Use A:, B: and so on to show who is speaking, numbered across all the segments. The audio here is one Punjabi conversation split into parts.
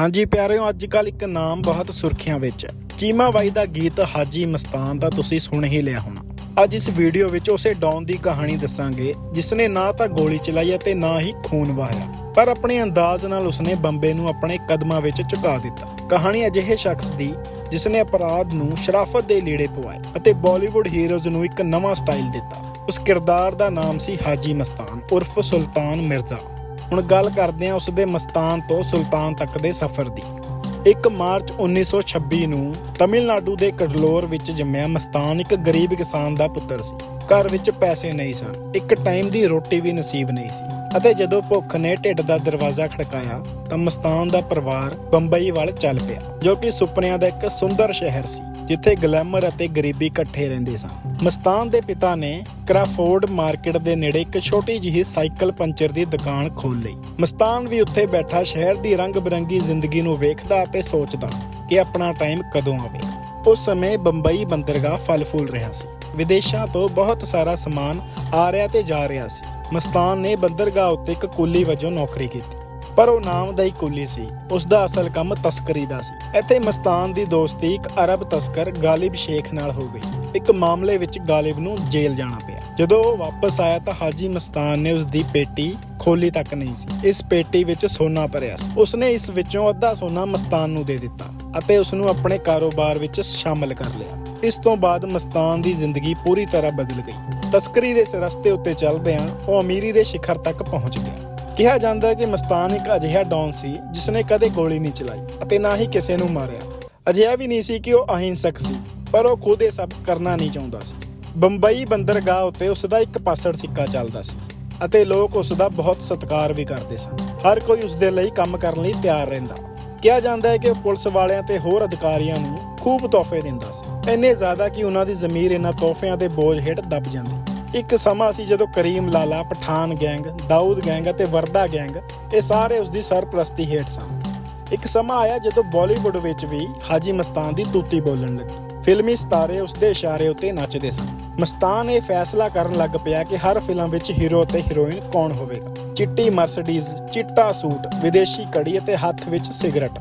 A: ਹਾਂਜੀ ਪਿਆਰਿਓ ਅੱਜ ਕੱਲ ਇੱਕ ਨਾਮ ਬਹੁਤ ਸੁਰਖੀਆਂ ਵਿੱਚ ਹੈ। ਚੀਮਾ ਬਾਈ ਦਾ ਗੀਤ ਹਾਜੀ ਮਸਤਾਨ ਦਾ ਤੁਸੀਂ ਸੁਣ ਹੀ ਲਿਆ ਹੋਣਾ। ਅੱਜ ਇਸ ਵੀਡੀਓ ਵਿੱਚ ਉਸੇ ਡੌਨ ਦੀ ਕਹਾਣੀ ਦੱਸਾਂਗੇ ਜਿਸ ਨੇ ਨਾ ਤਾਂ ਗੋਲੀ ਚਲਾਈ ਅਤੇ ਨਾ ਹੀ ਖੂਨ ਵਹਾਇਆ ਪਰ ਆਪਣੇ ਅੰਦਾਜ਼ ਨਾਲ ਉਸਨੇ ਬੰਬੇ ਨੂੰ ਆਪਣੇ ਕਦਮਾਂ ਵਿੱਚ ਝੁਕਾ ਦਿੱਤਾ। ਕਹਾਣੀ ਅਜਿਹੇ ਸ਼ਖਸ ਦੀ ਜਿਸ ਨੇ ਅਪਰਾਧ ਨੂੰ ਸ਼ਰਾਫਤ ਦੇ ਲੀੜੇ ਪਵਾਏ ਅਤੇ ਬਾਲੀਵੁੱਡ ਹੀਰੋਜ਼ ਨੂੰ ਇੱਕ ਨਵਾਂ ਸਟਾਈਲ ਦਿੱਤਾ। ਉਸ ਕਿਰਦਾਰ ਦਾ ਨਾਮ ਸੀ ਹਾਜੀ ਮਸਤਾਨ, ਉਰਫ ਸੁਲਤਾਨ ਮਿਰਜ਼ਾ। ਹੁਣ ਗੱਲ ਕਰਦੇ ਹਾਂ ਉਸ ਦੇ ਮਸਤਾਨ ਤੋਂ ਸੁਲਤਾਨ ਤੱਕ ਦੇ ਸਫ਼ਰ ਦੀ। 1 ਮਾਰਚ 1926 ਨੂੰ ਤਮਿਲਨਾਡੂ ਦੇ ਕਡਲੋਰ ਵਿੱਚ ਜੰਮਿਆ ਮਸਤਾਨ ਇੱਕ ਗਰੀਬ ਕਿਸਾਨ ਦਾ ਪੁੱਤਰ ਸੀ। ਘਰ ਵਿੱਚ ਪੈਸੇ ਨਹੀਂ ਸਨ, ਇੱਕ ਟਾਈਮ ਦੀ ਰੋਟੀ ਵੀ ਨਸੀਬ ਨਹੀਂ ਸੀ ਅਤੇ ਜਦੋਂ ਭੁੱਖ ਨੇ ਢਿੱਡ ਦਾ ਦਰਵਾਜ਼ਾ ਖੜਕਾਇਆ ਤਾਂ ਮਸਤਾਨ ਦਾ ਪਰਿਵਾਰ ਬੰਬਈ ਵੱਲ ਚੱਲ ਪਿਆ, ਜੋ ਕਿ ਸੁਪਨਿਆਂ ਦਾ ਇੱਕ ਸੁੰਦਰ ਸ਼ਹਿਰ ਸੀ। ਜਿੱਥੇ ਗਲੈਮਰ ਅਤੇ ਗਰੀਬੀ ਇਕੱਠੇ ਰਹਿੰਦੇ ਸਨ। ਮਸਤਾਨ ਦੇ ਪਿਤਾ ਨੇ ਕਰਾਫੋਰਡ ਮਾਰਕੀਟ ਦੇ ਨੇੜੇ ਇੱਕ ਛੋਟੀ ਜਿਹੀ ਸਾਈਕਲ ਪੰਚਰ ਦੀ ਦੁਕਾਨ ਖੋਲ ਲਈ। ਮਸਤਾਨ ਵੀ ਉੱਥੇ ਬੈਠਾ ਸ਼ਹਿਰ ਦੀ ਰੰਗ-ਬਰੰਗੀ ਜ਼ਿੰਦਗੀ ਨੂੰ ਵੇਖਦਾ ਅਤੇ ਸੋਚਦਾ ਕਿ ਆਪਣਾ ਟਾਈਮ ਕਦੋਂ ਆਵੇਗਾ। ਉਸ ਸਮੇਂ ਬੰਬਈ ਬੰਦਰਗਾਹ ਫਲ ਫੁੱਲ ਰਿਹਾ ਸੀ। ਵਿਦੇਸ਼ਾਂ ਤੋਂ ਬਹੁਤ ਸਾਰਾ ਸਮਾਨ ਆ ਰਿਹਾ ਤੇ ਜਾ ਰਿਹਾ ਸੀ। ਮਸਤਾਨ ਨੇ ਬੰਦਰਗਾਹ ਉੱਤੇ ਇੱਕ ਕੁੱਲੀ ਵਜੋਂ ਨੌਕਰੀ ਕੀਤੀ। ਪਰ ਉਹ ਨਾਮਦਾਈ ਕੁਲੀ ਸੀ। ਉਸ ਦਾ ਅਸਲ ਕੰਮ ਤਸਕਰੀ ਦਾ ਸੀ। ਇੱਥੇ ਮਸਤਾਨ ਦੀ ਦੋਸਤੀ ਇੱਕ ਅਰਬ ਤਸਕਰ ਗਾਲਿਬ ਸ਼ੇਖ ਨਾਲ ਹੋ ਗਈ। ਇੱਕ ਮਾਮਲੇ ਵਿੱਚ ਗਾਲਿਬ ਨੂੰ ਜੇਲ੍ਹ ਜਾਣਾ ਪਿਆ। ਜਦੋਂ ਉਹ ਵਾਪਸ ਆਇਆ ਤਾਂ ਹਾਜੀ ਮਸਤਾਨ ਨੇ ਉਸ ਦੀ ਪੇਟੀ ਖੋਲੀ ਤੱਕ ਨਹੀਂ ਸੀ। ਇਸ ਪੇਟੀ ਵਿੱਚ ਸੋਨਾ ਭਰਿਆ ਸੀ। ਉਸਨੇ ਇਸ ਵਿੱਚੋਂ ਅੱਧਾ ਸੋਨਾ ਮਸਤਾਨ ਨੂੰ ਦੇ ਦਿੱਤਾ ਅਤੇ ਉਸ ਨੂੰ ਆਪਣੇ ਕਾਰੋਬਾਰ ਵਿੱਚ ਸ਼ਾਮਲ ਕਰ ਲਿਆ। ਇਸ ਤੋਂ ਬਾਅਦ ਮਸਤਾਨ ਦੀ ਜ਼ਿੰਦਗੀ ਪੂਰੀ ਤਰ੍ਹਾਂ ਬਦਲ ਗਈ। ਤਸਕਰੀ ਦੇ ਇਸ ਰਸਤੇ ਉੱਤੇ ਚੱਲਦਿਆਂ ਉਹ ਅਮੀਰੀ ਦੇ ਸਿਖਰ ਤੱਕ ਪਹੁੰਚ ਗਿਆ। ਕਿਹਾ ਜਾਂਦਾ ਹੈ ਕਿ ਮਸਤਾਨ ਇੱਕ ਅਜਿਹਾ ਡੌਨ ਸੀ ਜਿਸ ਨੇ ਕਦੇ ਗੋਲੀ ਨਹੀਂ ਚਲਾਈ ਅਤੇ ਨਾ ਹੀ ਕਿਸੇ ਨੂੰ ਮਾਰਿਆ। ਅਜਿਹਾ ਵੀ ਨਹੀਂ ਸੀ ਕਿ ਉਹ ਅਹਿੰਸਕ ਸੀ, ਪਰ ਉਹ ਖੁਦ ਇਹ ਸਭ ਕਰਨਾ ਨਹੀਂ ਚਾਹੁੰਦਾ ਸੀ। ਬੰਬਈ ਬੰਦਰਗਾਹ ਉੱਤੇ ਉਸ ਦਾ ਇੱਕ ਪਾਸੜ ਸਿੱਕਾ ਚੱਲਦਾ ਸੀ ਅਤੇ ਲੋਕ ਉਸ ਦਾ ਬਹੁਤ ਸਤਿਕਾਰ ਵੀ ਕਰਦੇ ਸਨ। ਹਰ ਕੋਈ ਉਸ ਦੇ ਲਈ ਕੰਮ ਕਰਨ ਲਈ ਤਿਆਰ ਰਹਿੰਦਾ। ਕਿਹਾ ਜਾਂਦਾ ਹੈ ਕਿ ਉਹ ਪੁਲਿਸ ਵਾਲਿਆਂ ਤੇ ਹੋਰ ਅਧਿਕਾਰੀਆਂ ਨੂੰ ਖੂਬ ਤੋਹਫੇ ਦਿੰਦਾ ਸੀ। ਇੰਨੇ ਜ਼ਿਆਦਾ ਕਿ ਉਹਨਾਂ ਦੀ ਜ਼ਮੀਰ ਇਹਨਾਂ ਤੋਹਫਿਆਂ ਦੇ ਬੋਝ ਹੇਠ ਦਬ ਜਾਂਦੀ। ਇੱਕ ਸਮਾਂ ਸੀ ਜਦੋਂ ਕਰੀਮ ਲਾਲਾ, ਪਠਾਨ ਗੈਂਗ, ਦਾਊਦ ਗੈਂਗ ਅਤੇ ਵਰਦਾ ਗੈਂਗ, ਇਹ ਸਾਰੇ ਉਸ ਦੀ ਸਰਪ੍ਰਸਤੀ ਹੇਠ ਸਨ। ਇੱਕ ਸਮਾਂ ਆਇਆ ਜਦੋਂ ਬਾਲੀਵੁੱਡ ਵਿੱਚ ਵੀ ਹਾਜੀ ਮਸਤਾਨ ਦੀ ਤੂਤੀ ਬੋਲਣ ਲੱਗੀ। ਫਿਲਮੀ ਸਿਤਾਰੇ ਉਸ ਦੇ ਇਸ਼ਾਰੇ ਉੱਤੇ ਨੱਚਦੇ ਸਨ। ਮਸਤਾਨ ਇਹ ਫੈਸਲਾ ਕਰਨ ਲੱਗ ਪਿਆ ਕਿ ਹਰ ਫਿਲਮ ਵਿੱਚ ਹੀਰੋ ਅਤੇ ਹੀਰੋਇਨ ਕੌਣ ਹੋਵੇਗਾ। ਚਿੱਟੀ ਮਰਸੀਡੀਜ਼, ਚਿੱਟਾ ਸੂਟ, ਵਿਦੇਸ਼ੀ ਕੜੀ ਅਤੇ ਹੱਥ ਵਿੱਚ ਸਿਗਰਟ।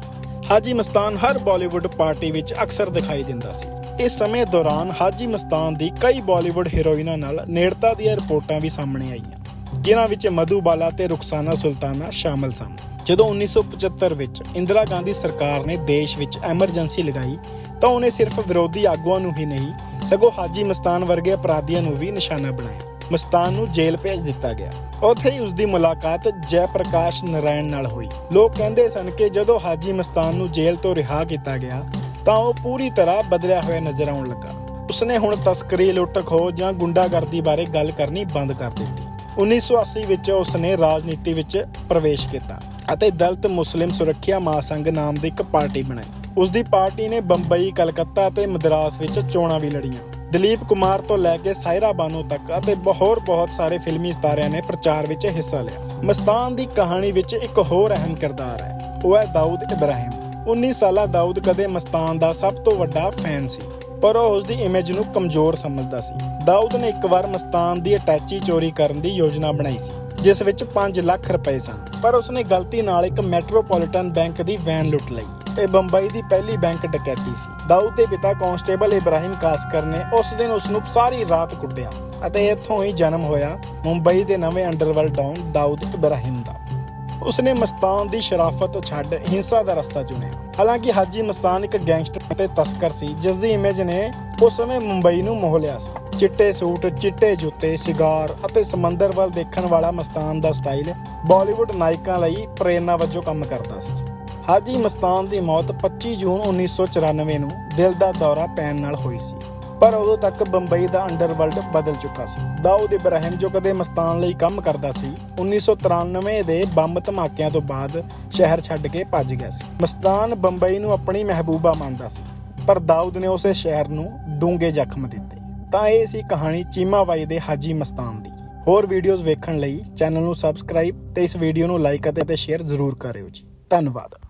A: ਹਾਜੀ ਮਸਤਾਨ ਹਰ ਬਾਲੀਵੁੱਡ ਪਾਰਟੀ ਵਿੱਚ ਅਕਸਰ ਦਿਖਾਈ ਦਿੰਦਾ ਸੀ। ਇਸ ਸਮੇਂ ਦੌਰਾਨ ਹਾਜੀ ਮਸਤਾਨ ਦੀ ਕਈ ਬਾਲੀਵੁੱਡ ਹੀਰੋਇਨਾਂ ਨਾਲ ਨੇੜਤਾ ਦੀਆਂ ਰਿਪੋਰਟਾਂ ਵੀ ਸਾਹਮਣੇ ਆਈਆਂ, ਜਿਨ੍ਹਾਂ ਵਿੱਚ ਮਧੂ ਬਾਲਾ ਤੇ ਰੁਖਸਾਨਾ ਸੁਲਤਾਨਾ ਸ਼ਾਮਲ ਸਨ। ਜਦੋਂ 1975 ਵਿੱਚ ਇੰਦਰਾ ਗਾਂਧੀ ਸਰਕਾਰ ਨੇ ਦੇਸ਼ ਵਿੱਚ ਐਮਰਜੈਂਸੀ ਲਗਾਈ, ਤਾਂ ਉਹਨੇ ਸਿਰਫ ਵਿਰੋਧੀ ਆਗੂਆਂ ਨੂੰ ਹੀ ਨਹੀਂ, ਸਗੋਂ ਹਾਜੀ ਮਸਤਾਨ ਵਰਗੇ ਅਪਰਾਧੀਆਂ ਨੂੰ ਵੀ ਨਿਸ਼ਾਨਾ ਬਣਾਇਆ। ਮਸਤਾਨ ਨੂੰ ਜੇਲ੍ਹ ਭੇਜ ਦਿੱਤਾ ਗਿਆ। ਉੱਥੇ ਹੀ ਉਸ ਦੀ ਮੁਲਾਕਾਤ ਜੈ ਪ੍ਰਕਾਸ਼ ਨਰਾਇਣ ਨਾਲ ਹੋਈ। ਲੋਕ ਕਹਿੰਦੇ ਸਨ ਕਿ ਜਦੋਂ ਹਾਜੀ ਮਸਤਾਨ ਨੂੰ ਜੇਲ੍ਹ ਤੋਂ ਰਿਹਾ ਕੀਤਾ ਗਿਆ, ਤਾਂ ਉਹ ਪੂਰੀ ਤਰ੍ਹਾਂ ਬਦਲਿਆ ਹੋਇਆ ਨਜ਼ਰ ਆਉਣ ਲੱਗਾ। ਉਸਨੇ ਹੁਣ ਤਸਕਰੀ ਲੁੱਟ ਖੋਹ ਜਾਂ ਗੁੰਡਾਗਰਦੀ ਬਾਰੇ ਗੱਲ ਕਰਨੀ ਬੰਦ ਕਰ ਦਿੱਤੀ। 1980 ਵਿੱਚ ਉਸਨੇ ਰਾਜਨੀਤੀ ਵਿੱਚ ਪ੍ਰਵੇਸ਼ ਕੀਤਾ ਅਤੇ ਦਲਤ ਮੁਸਲਿਮ ਸੁਰੱਖਿਆ ਮਹਾਸੰਘ ਨਾਮ ਦੀ ਇੱਕ ਪਾਰਟੀ ਬਣਾਈ। ਉਸ ਦੀ ਪਾਰਟੀ ਨੇ ਬੰਬਈ, ਕਲਕੱਤਾ ਅਤੇ ਮਦਰਾਸ ਵਿੱਚ ਚੋਣਾਂ ਵੀ ਲੜੀਆਂ। ਦਲੀਪ ਕੁਮਾਰ ਤੋਂ ਲੈ ਕੇ ਸਾਇਰਾ ਬਾਨੋ ਤੱਕ ਅਤੇ ਹੋਰ ਬਹੁਤ ਸਾਰੇ ਫਿਲਮੀ ਸਿਤਾਰਿਆਂ ਨੇ ਪ੍ਰਚਾਰ ਵਿੱਚ ਹਿੱਸਾ ਲਿਆ। ਮਸਤਾਨ ਦੀ ਕਹਾਣੀ ਵਿੱਚ ਇੱਕ ਹੋਰ ਅਹਿਮ ਕਿਰਦਾਰ ਹੈ, ਉਹ ਹੈ ਦਾਊਦ ਇਬਰਾਹਿਮ। 19 ਸਾਲਾ ਦਾਊਦ ਕਦੇ ਮਸਤਾਨ ਦਾ ਸਭ ਤੋਂ ਵੱਡਾ ਫੈਨ ਸੀ, ਪਰ ਉਹ ਉਸ ਦੀ ਇਮੇਜ ਨੂੰ ਕਮਜ਼ੋਰ ਸਮਝਦਾ ਸੀ। ਦਾਊਦ ਨੇ ਇੱਕ ਵਾਰ ਮਸਤਾਨ ਦੀ ਅਟੈਚੀ ਚੋਰੀ ਕਰਨ ਦੀ ਯੋਜਨਾ ਬਣਾਈ ਸੀ, ਜਿਸ ਵਿੱਚ 5 ਲੱਖ ਰੁਪਏ ਸਨ, ਪਰ ਉਸਨੇ ਗਲਤੀ ਨਾਲ ਇੱਕ ਮੈਟਰੋਪੋਲੀਟਨ ਬੈਂਕ ਦੀ ਵੈਨ ਲੁੱਟ ਲਈ। ਇਹ ਬੰਬਈ ਦੀ ਪਹਿਲੀ ਬੈਂਕ ਡਕੈਤੀ ਸੀ। ਦਾਊਦ ਦੇ ਪਿਤਾ ਕਾਂਸਟੇਬਲ ਇਬਰਾਹਿਮ ਕਾਸਕਰ ਨੇ ਉਸ ਦਿਨ ਉਸ ਨੂੰ ਸਾਰੀ ਰਾਤ ਕੁੱਟਿਆ ਅਤੇ ਇੱਥੋਂ ਹੀ ਜਨਮ ਹੋਇਆ ਮੁੰਬਈ ਦੇ ਨਵੇਂ ਅੰਡਰਵਰਲਡ ਡੌਨ ਦਾਊਦ ਇਬਰਾਹਿਮ ਦਾ। ਉਸਨੇ ਮਸਤਾਨ ਦੀ ਸ਼ਰਾਫਤ ਛੱਡ ਹਿੰਸਾ ਦਾ ਰਸਤਾ ਚੁਣਿਆ। ਹਾਲਾਂਕਿ ਹਾਜੀ ਮਸਤਾਨ ਇੱਕ ਗੈਂਗਸਟਰ ਅਤੇ ਤਸਕਰ ਸੀ, ਜਿਸ ਦੀ ਇਮੇਜ ਨੇ ਉਸ ਸਮੇਂ ਮੁੰਬਈ ਨੂੰ ਮੋਹ ਲਿਆ ਸੀ। ਚਿੱਟੇ ਸੂਟ, ਚਿੱਟੇ ਜੁੱਤੇ, ਸਿਗਾਰ ਅਤੇ ਸਮੁੰਦਰ ਵੱਲ ਦੇਖਣ ਵਾਲਾ ਮਸਤਾਨ ਦਾ ਸਟਾਈਲ ਬਾਲੀਵੁੱਡ ਨਾਇਕਾਂ ਲਈ ਪ੍ਰੇਰਨਾ ਵਜੋਂ ਕੰਮ ਕਰਦਾ ਸੀ। ਹਾਜੀ ਮਸਤਾਨ ਦੀ ਮੌਤ 25 ਜੂਨ 1994 ਨੂੰ ਦਿਲ ਦਾ ਦੌਰਾ ਪੈਣ ਨਾਲ ਹੋਈ ਸੀ। ਪਰ ਉਦੋਂ ਤੱਕ ਬੰਬਈ ਦਾ ਅੰਡਰਵਰਲਡ ਬਦਲ ਚੁੱਕਾ ਸੀ। ਦਾਊਦ ਇਬਰਾਹਿਮ ਜੋ ਕਦੇ ਮਸਤਾਨ ਲਈ ਕੰਮ ਕਰਦਾ ਸੀ 1993 ਦੇ ਬੰਬ ਧਮਾਕਿਆਂ ਤੋਂ ਬਾਅਦ ਸ਼ਹਿਰ ਛੱਡ ਕੇ ਭੱਜ ਗਿਆ ਸੀ। ਮਸਤਾਨ ਬੰਬਈ ਨੂੰ ਆਪਣੀ ਮਹਿਬੂਬਾ ਮੰਨਦਾ ਸੀ, ਪਰ ਦਾਊਦ ਨੇ ਉਸੇ ਸ਼ਹਿਰ ਨੂੰ ਡੂੰਘੇ ਜ਼ਖਮ ਦਿੱਤੇ। ਤਾਂ ਇਹ ਸੀ ਕਹਾਣੀ ਚੀਮਾਬਾਈ ਦੇ ਹਾਜੀ ਮਸਤਾਨ ਦੀ। ਹੋਰ ਵੀਡੀਓਜ਼ ਵੇਖਣ ਲਈ ਚੈਨਲ ਨੂੰ ਸਬਸਕ੍ਰਾਈਬ ਤੇ ਇਸ ਵੀਡੀਓ ਨੂੰ ਲਾਈਕ ਅਤੇ ਸ਼ੇਅਰ ਜ਼ਰੂਰ ਕਰਿਓ ਜੀ। ਧੰਨਵਾਦ।